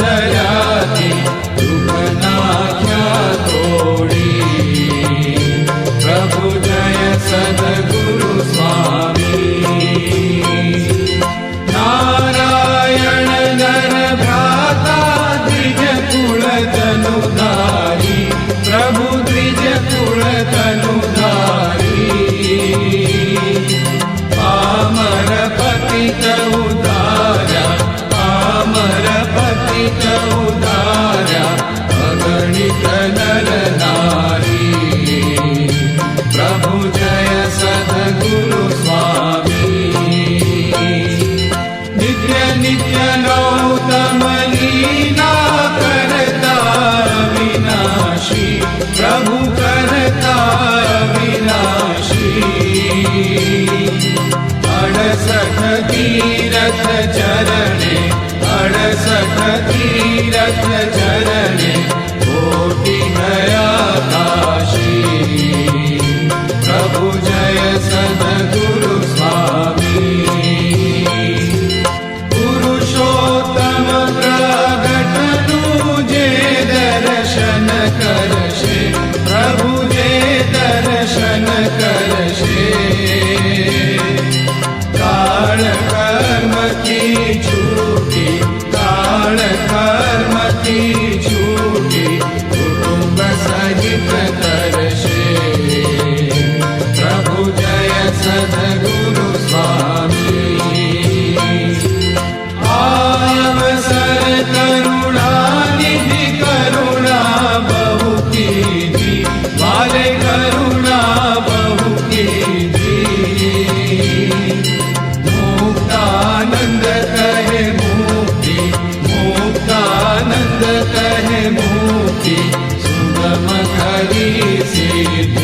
धरा तीरथ चरणे अडसख तीरथ चरणे। родители.